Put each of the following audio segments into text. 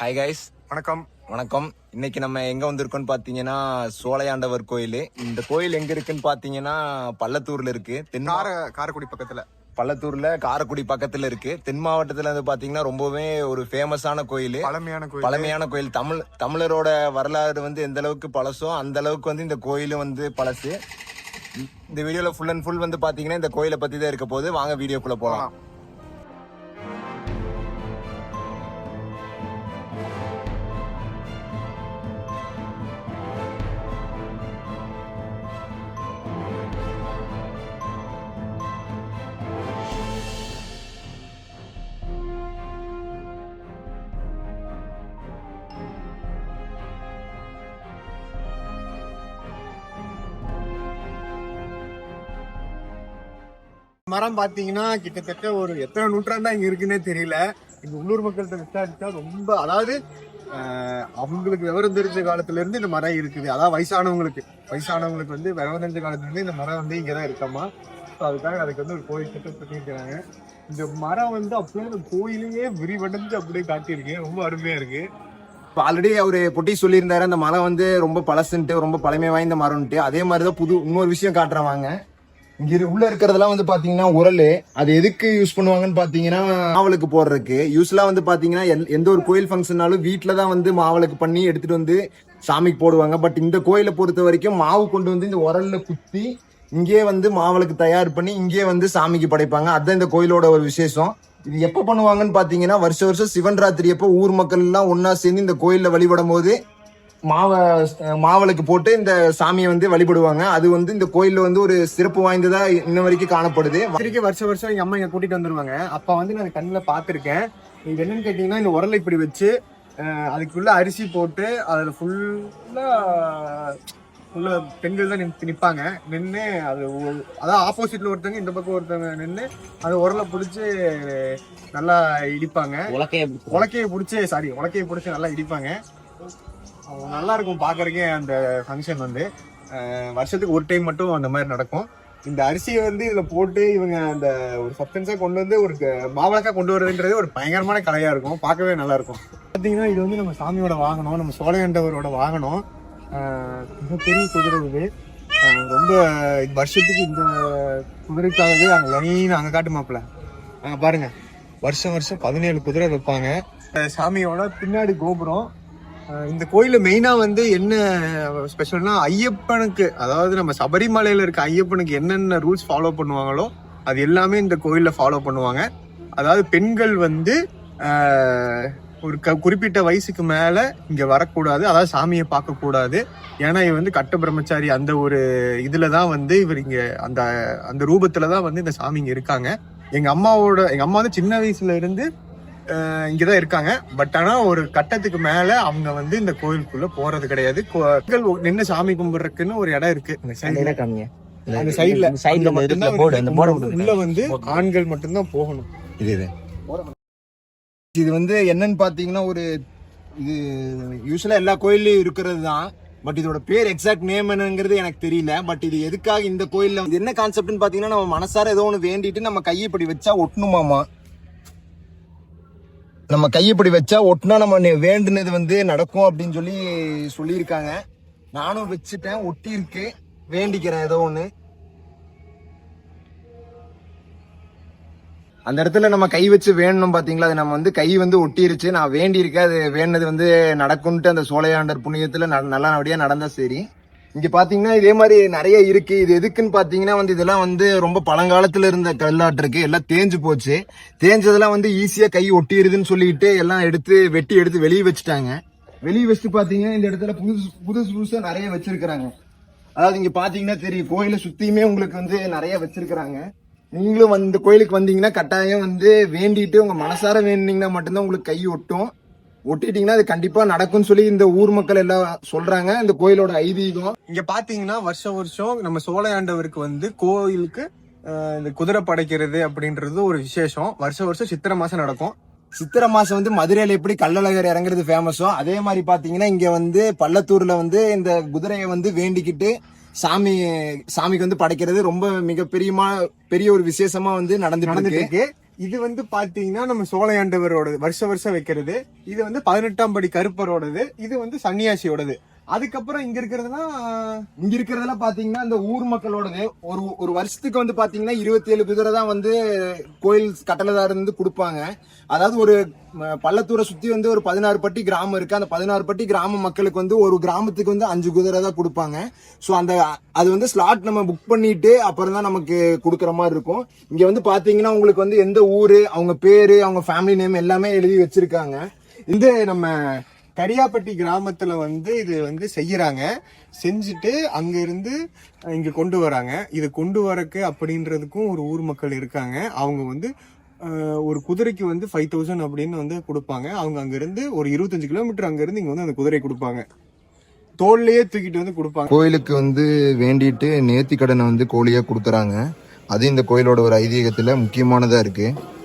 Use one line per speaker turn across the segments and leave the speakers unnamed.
Hi guys
வணக்கம்.
வணக்கம். இன்னைக்கு நம்ம எங்க வந்திருக்கோம்னு பாத்தீங்கன்னா சோலையாண்டவர் கோயில். இந்த கோயில் எங்க இருக்குன்னு பாத்தீங்கன்னா பள்ளத்தூர்ல இருக்கு. தென்
கார காரைக்குடி பக்கத்துல.
பள்ளத்தூர்ல காரைக்குடி பக்கத்துல இருக்கு. தென் மாவட்டத்துல வந்து பாத்தீங்கன்னா ரொம்பவே ஒரு ஃபேமஸான கோயில்.
பழமையான கோயில்.
பழமையான கோயில். தமிழ் தமிழரோட வரலாறு வந்து எந்த அளவுக்கு பழசோ அந்த அளவுக்கு வந்து இந்த கோயிலும் வந்து பழசு. இந்த வீடியோல ஃபுல் அண்ட் ஃபுல் வந்து பாத்தீங்கன்னா இந்த கோயிலை பத்தி தான் இருக்க போது வாங்க வீடியோக்குள்ள போலாம்.
மரம் பார்த்தீங்கன்னா கிட்டத்தட்ட ஒரு எத்தனை நூற்றாண்டா இங்கே இருக்குன்னே தெரியல. இங்கே உள்ளூர் மக்கள்கிட்ட விசாரிச்சா ரொம்ப அதாவது அவங்களுக்கு விவரம் தெரிஞ்ச காலத்துலேருந்து இந்த மரம் இருக்குது. அதாவது வயசானவங்களுக்கு. வயசானவங்களுக்கு வந்து விவரம் தெரிஞ்ச காலத்துலேருந்து இந்த மரம் வந்து இங்கே தான் இருக்காமா ஸோ அதுக்காக அதுக்கு வந்து ஒரு கோயில் திட்டம் பண்ணியிருக்கிறாங்க. இந்த மரம் வந்து அப்படியே அந்த கோயிலையே விரிவடைஞ்சு அப்படியே காட்டியிருக்கேன் ரொம்ப அருமையாக இருக்குது இப்போ
ஆல்ரெடி அவர் பொட்டி சொல்லியிருந்தாரு அந்த மரம் வந்து ரொம்ப பழசுன்ட்டு ரொம்ப பழமை வாய்ந்த மரம்ன்ட்டு. அதே மாதிரி தான் புது இன்னொரு விஷயம் காட்டுறவாங்க இங்க உள்ள இருக்கிறதெல்லாம் வந்து பாத்தீங்கன்னா உரல். அது எதுக்கு யூஸ் பண்ணுவாங்கன்னு பாத்தீங்கன்னா மாவளுக்கு போடுறதுக்கு. யூஸ்லாம் வந்து பாத்தீங்கன்னா எல்- எந்த ஒரு கோயில் ஃபங்க்ஷன்னாலும் வீட்டில தான் வந்து மாவளுக்கு பண்ணி எடுத்துட்டு வந்து சாமிக்கு போடுவாங்க. பட் இந்த கோயிலை பொறுத்த வரைக்கும் மாவு கொண்டு வந்து இந்த உரல்ல குத்தி இங்கேயே வந்து மாவளுக்கு தயார் பண்ணி இங்கேயே வந்து சாமிக்கு படைப்பாங்க. அதுதான் இந்த கோயிலோட ஒரு விசேஷம். இது எப்ப பண்ணுவாங்கன்னு பாத்தீங்கன்னா வருஷ வருஷம் சிவன் ராத்திரி அப்போ ஊர் மக்கள் எல்லாம் ஒன்னா சேர்ந்து இந்த கோயில்ல வழிபடும் போது மாவை மாவளுக்கு போட்டு இந்த சாமியை வந்து வழிபடுவாங்க. அது வந்து இந்த கோயில்ல வந்து ஒரு சிறப்பு வாய்ந்ததா இன்ன வரைக்கும் காணப்படுது.
திருக்கி வருஷம் வருஷம் எங்க அம்மா இங்க கூட்டிட்டு வந்துருவாங்க. அப்ப வந்து நான் கண்ணுல பாத்திருக்கேன் இது என்னன்னு கேட்டீங்கன்னா இந்த உரலை இப்படி வச்சு அதுக்குள்ள அரிசி போட்டு அதுல ஃபுல்லா உள்ள பெண்கள் தான் நின்று நிப்பாங்க. நின்று அது அதான் ஆப்போசிட்ல ஒருத்தவங்க இந்த பக்கம் ஒருத்தவங்க நின்று அது உரலை பிடிச்சி நல்லா இடிப்பாங்க. உலக்கையை பிடிச்சி. சாரி உலக்கையை பிடிச்சி நல்லா இடிப்பாங்க. நல்லா இருக்கும் பார்க்கறதுக்கே அந்த ஃபங்க்ஷன் வந்து. வருஷத்துக்கு ஒரு டைம் மட்டும் அந்த மாதிரி நடக்கும். இந்த அரிசியை வந்து இதில் போட்டு இவங்க அந்த ஒரு சப்டன்ஸாக கொண்டு வந்து ஒரு மாவளக்கா கொண்டு வரதுன்றது ஒரு பயங்கரமான கலையாக இருக்கும். பார்க்கவே நல்லாயிருக்கும். பார்த்தீங்கன்னா இது வந்து நம்ம சாமியோட வாகனம் நம்ம சோழையண்டவரோட வாகனம். மிகப்பெரிய குதிரை இது. ரொம்ப வருஷத்துக்கு இந்த குதிரைக்காகவே அங்கே லைன் அங்கே காட்டு மாப்பிள்ள அங்கே பாருங்க. வருஷம் வருஷம் பதினேழு குதிரை வைப்பாங்க. சாமியோட பின்னாடி கோபுரம். இந்த கோயில மெயினா வந்து என்ன ஸ்பெஷல்னா ஐயப்பனுக்கு அதாவது நம்ம சபரிமலையில இருக்க ஐயப்பனுக்கு என்னென்ன ரூல்ஸ் ஃபாலோ பண்ணுவாங்களோ அது எல்லாமே இந்த கோயிலில் ஃபாலோ பண்ணுவாங்க. அதாவது பெண்கள் வந்து ஒரு க குறிப்பிட்ட வயசுக்கு மேல இங்க வரக்கூடாது அதாவது சாமியை பார்க்கக்கூடாது. ஏன்னா இவர் வந்து கட்ட பிரம்மச்சாரி அந்த ஒரு இதுல தான் வந்து இவர் இங்க அந்த அந்த ரூபத்துல தான் வந்து இந்த சாமி இங்க இருக்காங்க. எங்க அம்மாவோட எங்க அம்மா வந்து சின்ன வயசுல இருந்து அஹ், இங்கதான் இருக்காங்க. பட் ஆனா ஒரு கட்டத்துக்கு மேல அவங்க வந்து இந்த கோயிலுக்குள்ள போறது கிடையாது. நின்னு சாமி கும்பிடுறதுக்குன்னு ஒரு இடம் இருக்கு. அந்த சைடுல
சைடுல போர்டு
உள்ள வந்து ஆண்கள் மட்டும்தான் போகணும்.
இது இது. இது வந்து என்னன்னு பாத்தீங்கன்னா ஒரு இது யூஸ்வலா எல்லா கோயில்லயும் இருக்கிறது தான் பட் இதோட பேர் எக்ஸாக்ட் நேம் என்னங்கிறது எனக்கு தெரியல. பட் இது எதுக்காக இந்த கோயில்ல என்ன கான்செப்ட்னு பாத்தீங்கன்னா நம்ம மனசார ஏதோ ஒன்று வேண்டிட்டு நம்ம கையை இப்படி வச்சா ஒட்டணுமாமா? நம்ம கையப்படி வச்சா ஒட்டினா நம்ம வேண்டினது வேண்டுனது வந்து நடக்கும் அப்படின்னு சொல்லி சொல்லியிருக்காங்க. நானும் வச்சுட்டேன் ஒட்டி இருக்கு வேண்டிக்கிறேன் ஏதோ ஒன்று அந்த இடத்துல நம்ம கை வச்சு வேணும் பாத்தீங்களா? அது நம்ம வந்து கை வந்து ஒட்டிருச்சு நான் வேண்டியிருக்கேன் அது வேண்டது வந்து நடக்கும்ட்டு அந்த சோழையாண்டர் புண்ணியத்துல ந- நல்லபடியா நடந்தா சரி. இங்க பாத்தீங்கன்னா இதே மாதிரி நிறைய இருக்கு. இது எதுக்குன்னு பாத்தீங்கன்னா வந்து இதெல்லாம் வந்து ரொம்ப பழங்காலத்துல இருந்த கல்லாட்டு இருக்கு. எல்லாம் தேஞ்சு போச்சு. தேஞ்சதெல்லாம் வந்து ஈஸியா கை ஒட்டிடுதுன்னு சொல்லிட்டு எல்லாம் எடுத்து வெட்டி எடுத்து வெளியே வச்சுட்டாங்க. வெளியே வச்சுட்டு பாத்தீங்கன்னா இந்த இடத்துல புதுசு புதுசு புதுசா நிறைய வச்சிருக்கிறாங்க. அதாவது இங்க பாத்தீங்கன்னா தெரியும் கோயிலை சுத்தியுமே உங்களுக்கு வந்து நிறைய வச்சிருக்கிறாங்க. நீங்களும் வந்து இந்த கோயிலுக்கு வந்தீங்கன்னா கட்டாயம் வந்து வேண்டிட்டு உங்க மனசார வேண்டிங்கன்னா மட்டும்தான் உங்களுக்கு கை ஒட்டும். ஒட்டிட்டீங்கன்னா அது கண்டிப்பா நடக்கும்னு சொல்லி இந்த ஊர் மக்கள் எல்லாம் சொல்றாங்க. இந்த கோயிலோட ஐதீகம்.
இங்க பாத்தீங்கன்னா வருஷம் வருஷம் நம்ம சோழையாண்டவருக்கு வந்து கோயிலுக்கு இந்த குதிரை படைக்கிறது அப்படின்றது ஒரு விசேஷம். வருஷம் வருஷம் சித்திரை மாசம் நடக்கும்.
சித்திரை மாசம் வந்து மதுரையில எப்படி கள்ளழகர் இறங்குறது ஃபேமஸோ அதே மாதிரி பாத்தீங்கன்னா இங்க வந்து பள்ளத்தூர்ல வந்து இந்த குதிரையை வந்து வேண்டிக்கிட்டு சாமி சாமிக்கு வந்து படைக்கிறது ரொம்ப மிகப்பெரியமா பெரிய ஒரு விசேஷமா வந்து நடந்துட்டு
நடந்துட்டு
இருக்கு.
இது வந்து பாத்தீங்கன்னா நம்ம சோழையாண்டவரோடது வருஷ வருஷம் வைக்கிறது. இது வந்து பதினெட்டாம் படி கருப்பரோடது. இது வந்து சன்னியாசியோடது. அதுக்கப்புறம் இங்க இருக்கிறதுலாம்
இங்க இருக்கிறதெல்லாம் பாத்தீங்கன்னா இந்த ஊர் மக்களோடது. ஒரு ஒரு வருஷத்துக்கு வந்து பாத்தீங்கன்னா இருபத்தி ஏழு குதிரை தான் வந்து கோயில் கட்டளதார் இருந்து கொடுப்பாங்க. அதாவது ஒரு பள்ளத்தூரை சுத்தி வந்து ஒரு பதினாறு பட்டி கிராமம் இருக்கு. அந்த பதினாறு பட்டி கிராம மக்களுக்கு வந்து ஒரு கிராமத்துக்கு வந்து அஞ்சு குதிரை தான் கொடுப்பாங்க. ஸோ அந்த அது வந்து ஸ்லாட் நம்ம புக் பண்ணிட்டு அப்புறம் தான் நமக்கு கொடுக்குற மாதிரி இருக்கும். இங்க வந்து பாத்தீங்கன்னா உங்களுக்கு வந்து எந்த ஊரு அவங்க பேரு அவங்க ஃபேமிலி நேம் எல்லாமே எழுதி வச்சிருக்காங்க.
இந்த நம்ம கரியாப்பட்டி கிராமத்தில் வந்து இது வந்து செய்கிறாங்க செஞ்சுட்டு அங்கேருந்து இங்கே கொண்டு வராங்க. இது கொண்டு வரக்கு அப்படின்றதுக்கும் ஒரு ஊர் மக்கள் இருக்காங்க. அவங்க வந்து ஒரு குதிரைக்கு வந்து ஃபைவ் தௌசண்ட் அப்படின்னு வந்து கொடுப்பாங்க. அவங்க அங்கேருந்து ஒரு இருபத்தஞ்சு கிலோமீட்டர் அங்கேருந்து இங்கே வந்து அந்த குதிரை கொடுப்பாங்க. தோல்லையே தூக்கிட்டு வந்து கொடுப்பாங்க.
கோயிலுக்கு வந்து வேண்டிட்டு நேர்த்தி கடனை வந்து கோழியாக கொடுக்குறாங்க அது இந்த கோயிலோட ஒரு ஐதீகத்தில் முக்கியமானதாக இருக்குது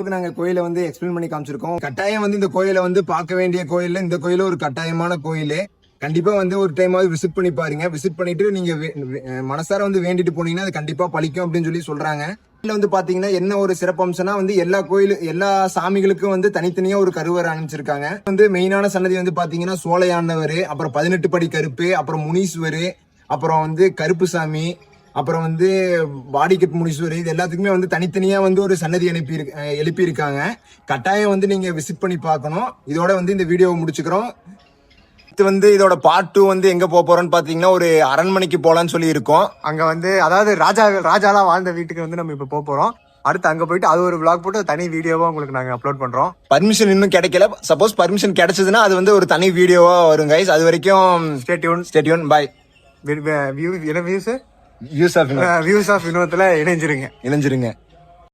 இப்போ நாங்கள் கோயிலை வந்து எக்ஸ்பிளைன் பண்ணி காமிச்சிருக்கோம். கட்டாயம் வந்து இந்த கோயிலை வந்து பார்க்க வேண்டிய கோயில் இந்த கோயில ஒரு கட்டாயமான கோயில். கண்டிப்பா வந்து ஒரு டைமாவது விசிட் பண்ணி பாருங்க. விசிட் பண்ணிட்டு நீங்க வே- மனசார வந்து வேண்டிட்டு போனீங்கன்னா அது கண்டிப்பா பழிக்கும் அப்படின்னு சொல்லி சொல்றாங்க. இதில் வந்து பாத்தீங்கன்னா என்ன ஒரு சிறப்பம்சம்னா வந்து எல்லா கோயில் எல்லா சாமிகளுக்கும் வந்து தனித்தனியா ஒரு கருவறை அனுப்பிச்சிருக்காங்க. வந்து மெயினான சன்னதி வந்து பாத்தீங்கன்னா சோலையாண்டவர் அப்புறம் பதினெட்டு படி கருப்பு அப்புறம் முனீஸ்வர் அப்புறம் வந்து கருப்புசாமி அப்புறம் வந்து பாடிகட் முனீஸ்வர் இது எல்லாத்துக்குமே வந்து தனித்தனியா வந்து ஒரு சன்னதி அனுப்பி எழுப்பி இருக்காங்க கட்டாயம் வந்து நீங்க விசிட் பண்ணி பார்க்கணும். இதோட வந்து இந்த வீடியோவை முடிச்சுக்கிறோம். இது வந்து இதோட பார்ட் டூ வந்து எங்க போக போறோம்னு பாத்தீங்கன்னா ஒரு அரண்மனைக்கு போலான்னு சொல்லி இருக்கோம்
அங்க வந்து அதாவது ராஜா ராஜாலாம் வாழ்ந்த வீட்டுக்கு வந்து நம்ம இப்ப போக போறோம். அடுத்து அங்க போயிட்டு அது ஒரு vlog போட்டு தனி வீடியோவா உங்களுக்கு நாங்க அப்லோட் பண்றோம்.
பர்மிஷன் இன்னும் கிடைக்கல. சப்போஸ் பர்மிஷன் கிடைச்சதுன்னா அது வந்து ஒரு தனி வீடியோவா வரும் கைஸ் அது வரைக்கும்
ஸ்டேட்யூன்
ஸ்டேடியோன் பாய்
வியூ என்ன views
use of
views of வினோதத்துல இணைஞ்சிருங்க.
இணைஞ்சிருங்க.